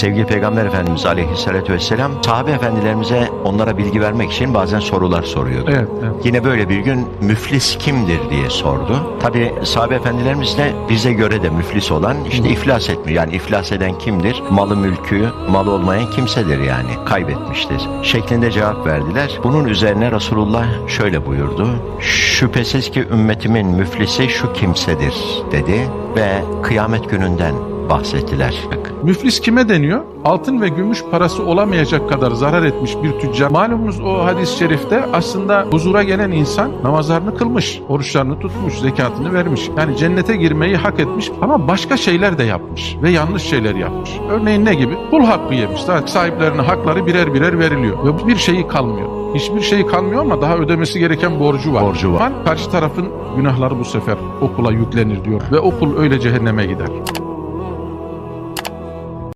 sevgili Peygamber Efendimiz Aleyhisselatü Vesselam sahabe efendilerimize onlara bilgi vermek için bazen sorular soruyordu. Evet, evet. Yine böyle bir gün müflis kimdir diye sordu. Tabi sahabe efendilerimiz de bize göre de müflis olan işte iflas etmiyor. Yani iflas eden kimdir? Malı mülkü, mal olmayan kimsedir yani. Kaybetmiştir. Şeklinde cevap verdiler. Bunun üzerine Resulullah şöyle buyurdu. Şüphesiz ki ümmetimin müflisi şu kimsedir dedi ve kıyamet gününden bahsettiler. Müflis kime deniyor? Altın ve gümüş parası olamayacak kadar zarar etmiş bir tüccar. Malumunuz o hadis-i şerifte aslında huzura gelen insan namazlarını kılmış, oruçlarını tutmuş, zekatını vermiş. Yani cennete girmeyi hak etmiş ama başka şeyler de yapmış ve yanlış şeyler yapmış. Örneğin ne gibi? Kul hakkı yemiş. Zaten sahiplerine hakları birer birer veriliyor ve bir şeyi kalmıyor. Hiçbir şeyi kalmıyor ama daha ödemesi gereken borcu var. Borcu var. Karşı tarafın günahları bu sefer okula yüklenir diyor ve okul öyle cehenneme gider.